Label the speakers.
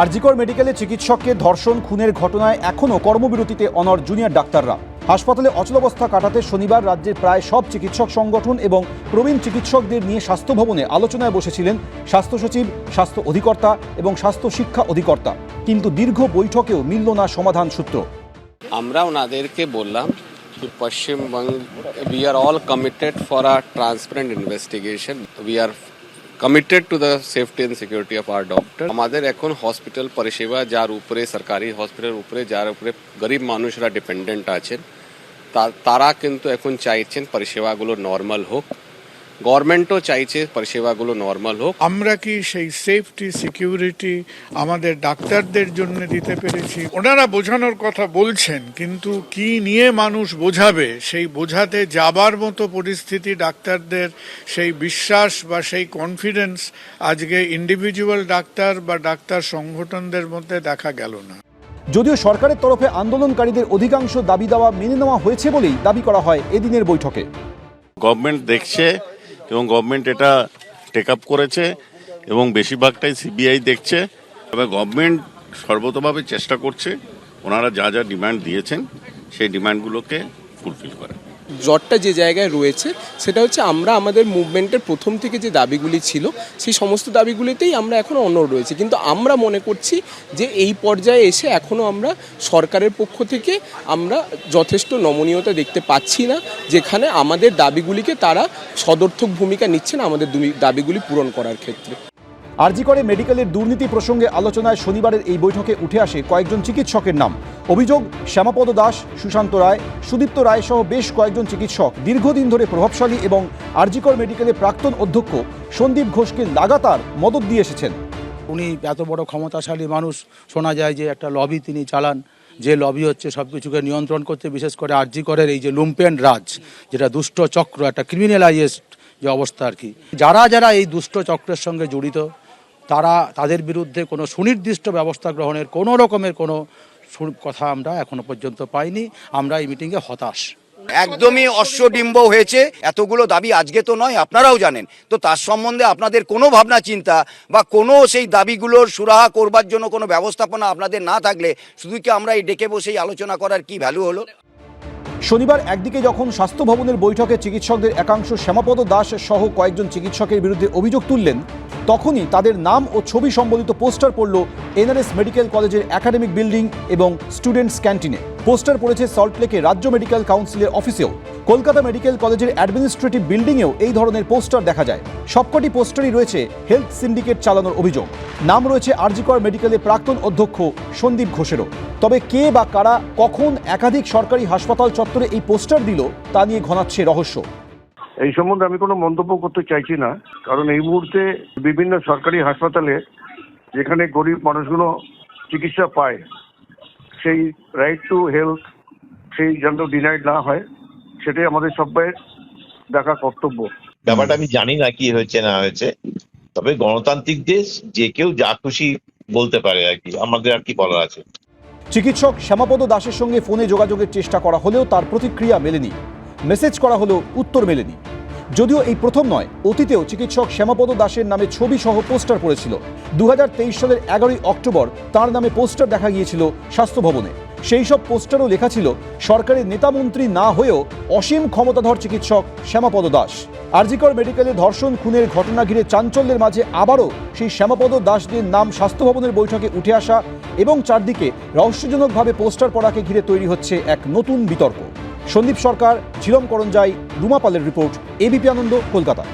Speaker 1: আরজিকর মেডিকেলে চিকিৎসককে ধর্ষণ, খুনের ঘটনায় এখনও কর্মবিরতিতে অনর জুনিয়র ডাক্তাররা। হাসপাতালে অচলাবস্থা কাটাতে শনিবার রাজ্যের প্রায় সব চিকিৎসক সংগঠন এবং প্রবীণ চিকিৎসকদের নিয়ে স্বাস্থ্য ভবনে আলোচনায় বসেছিলেন স্বাস্থ্য সচিব, স্বাস্থ্য অধিকর্তা এবং স্বাস্থ্য শিক্ষা অধিকর্তা। কিন্তু দীর্ঘ বৈঠকেও মিলল না সমাধান সূত্র।
Speaker 2: আমরা ওনাদেরকে বললাম Paschimbanga we are all committed for a transparent investigation we are committed to the safety and security of our doctor আমাদের এখন হসপিটাল পরিষেবা যার উপরে, সরকারি হসপিটালের উপরে, যার উপরে গরিব মানুষরা ডিপেন্ডেন্ট আছেন তারা কিন্তু এখন চাইছেন পরিষেবাগুলো নর্মাল হোক। গভর্নমেন্টও চাইছে পরিষেবাগুলো নর্মাল হোক।
Speaker 3: আমরা কি সেই সেফটি সিকিউরিটি আমাদের ডাক্তারদের জন্য দিতে পেরেছি? ওনারা বোঝানোর কথা বলছেন কিন্তু কি নিয়ে মানুষ বোঝাবে? সেই বোঝাতে যাবার মতো পরিস্থিতি ডাক্তারদের সেই বিশ্বাস বা সেই কনফিডেন্স আজকে ইন্ডিভিজুয়াল ডাক্তার বা ডাক্তার সংগঠনদের মধ্যে দেখা গেল না।
Speaker 1: যদিও সরকারের তরফে আন্দোলনকারীদের অধিকাংশ দাবি দাওয়া মেনে নেওয়া হয়েছে বলেই দাবি করা হয় এদিনের বৈঠকে।
Speaker 4: গভর্নমেন্ট দেখছে এবং গভর্নমেন্ট এটা টেক আপ করেছে এবং বেশিরভাগটাই সিবিআই দেখছে। তবে গভর্নমেন্ট সর্বতভাবে চেষ্টা করছে ওনারা যা যা ডিমান্ড দিয়েছেন, সেই ডিমান্ডগুলোকে ফুলফিল করে
Speaker 5: জটটা যে জায়গায় রয়েছে, সেটা হচ্ছে আমরা আমাদের মুভমেন্টের প্রথম থেকে যে দাবিগুলি ছিল, সেই সমস্ত দাবিগুলিতেই আমরা এখনও অনড় রয়েছি। কিন্তু আমরা মনে করছি যে এই পর্যায়ে এসে এখনও আমরা সরকারের পক্ষ থেকে আমরা যথেষ্ট নমনীয়তা দেখতে পাচ্ছি না। যেখানে আমাদের দাবিগুলিকে তারা সদর্থক ভূমিকা নিচ্ছেন আমাদের দাবিগুলি পূরণ করার ক্ষেত্রে।
Speaker 1: আরজিকরে মেডিকেলের দুর্নীতি প্রসঙ্গে আলোচনায় শনিবারের এই বৈঠকে উঠে আসে কয়েকজন চিকিৎসকের নাম। অভিযোগ, শ্যামাপদ দাস, সুশান্ত রায়, সুদীপ্ত রায় সহ বেশ কয়েকজন চিকিৎসক দীর্ঘদিন ধরে প্রভাবশালী এবং আরজিকর মেডিকেলের প্রাক্তন অধ্যক্ষ সন্দীপ ঘোষকে লাগাতার মদত দিয়ে এসেছেন।
Speaker 6: উনি এত বড় ক্ষমতাশালী মানুষ, শোনা যায় যে একটা লবি তিনি চালান, যে লবি হচ্ছে সব কিছুকে নিয়ন্ত্রণ করতে, বিশেষ করে আরজি করের এই যে লুম্পেন রাজ, যেটা দুষ্ট চক্র, একটা ক্রিমিনালাইজড যে অবস্থা আর কি। যারা যারা এই দুষ্ট চক্রের সঙ্গে জড়িত, তারা তাদের বিরুদ্ধে কোনো সুনির্দিষ্ট ব্যবস্থা গ্রহণের কোনো রকমের কোনো কথা আমরা এখনও পর্যন্ত পাইনি। আমরা এই মিটিংয়ে হতাশ।
Speaker 7: একদমই অশ্বডিম্ব হয়েছে। এতগুলো দাবি আজকে তো নয়, আপনারাও জানেন। তো তার সম্বন্ধে আপনাদের কোনো ভাবনা, চিন্তা বা কোনো সেই দাবিগুলোর সুরাহা করবার জন্য কোনো ব্যবস্থাপনা আপনাদের না থাকলে, শুধু কি আমরা এই ডেকে বসেই আলোচনা করার কি ভ্যালু হলো?
Speaker 1: শনিবার একদিকে যখন স্বাস্থ্য ভবনের বৈঠকে চিকিৎসকদের একাংশ শ্যামাপদ দাস সহ কয়েকজন চিকিৎসকের বিরুদ্ধে অভিযোগ তুললেন, তখনই তাদের নাম ও ছবি সম্বলিত পোস্টার পড়ল এনআরএস মেডিকেল কলেজের একাডেমিক বিল্ডিং এবং স্টুডেন্টস ক্যান্টিনে। পোস্টার পড়েছে সল্টলেকে রাজ্য মেডিকেল কাউন্সিলের অফিসেও। কলকাতা মেডিকেল কলেজের অ্যাডমিনিস্ট্রেটিভ বিল্ডিংয়েও এই ধরনের পোস্টার দেখা যায়। সবকটি পোস্টারই রয়েছে হেলথ সিন্ডিকেট চালানোর অভিযোগ। নাম রয়েছে আরজিকর মেডিকেলের প্রাক্তন অধ্যক্ষ সন্দীপ ঘোষেরও। তবে কে বা কারা, কখন একাধিক সরকারি হাসপাতাল চত্বরে এই পোস্টার দিল, তা নিয়ে ঘনাচ্ছে রহস্য।
Speaker 8: এই সম্বন্ধে আমি কোনো মন্তব্য করতে চাইছি না, কারণ এই মুহূর্তে বিভিন্ন সরকারি হাসপাতালে যেখানে গরিব মানুষগুলো চিকিৎসা পায়, সেই রাইট টু হেলথ সেই যেন ডিনাইড না হয় সেটাই আমাদের সবাই দেখা কর্তব্য।
Speaker 9: ব্যাপারটা আমি জানি না কি হয়েছে না হয়েছে। তবে গণতান্ত্রিক দেশ যে কেউ যা খুশি বলতে পারে আর কি। আমাদের আর কি বলার আছে?
Speaker 1: চিকিৎসক শ্যামাপদ দাসের সঙ্গে ফোনে যোগাযোগের চেষ্টা করা হলেও তার প্রতিক্রিয়া মেলেনি। মেসেজ করা হলেও উত্তর মেলেনি। যদিও এই প্রথম নয় অতীতেও চিকিৎসক শ্যামাপদ দাসের নামে ছবি সহ পোস্টার পড়েছিল। দু সালের এগারোই অক্টোবর তার নামে পোস্টার দেখা গিয়েছিল স্বাস্থ্য ভবনে। সেই সব পোস্টারও লেখা ছিল, সরকারের নেতামন্ত্রী না হয়েও অসীম ক্ষমতাধর চিকিৎসক শ্যামাপদ দাস। আরজিকর মেডিকেলে ধর্ষণ, খুনের ঘটনা ঘিরে চাঞ্চল্যের মাঝে আবারও সেই শ্যামাপদ দাসদের নাম স্বাস্থ্য ভবনের বৈঠকে উঠে আসা এবং চারদিকে রহস্যজনকভাবে পোস্টার পড়াকে ঘিরে তৈরি হচ্ছে এক নতুন বিতর্ক। সন্দীপ সরকার, ঝিলম করঞ্জাই রুমা পালের রিপোর্ট এবিপি আনন্দ, কলকাতা।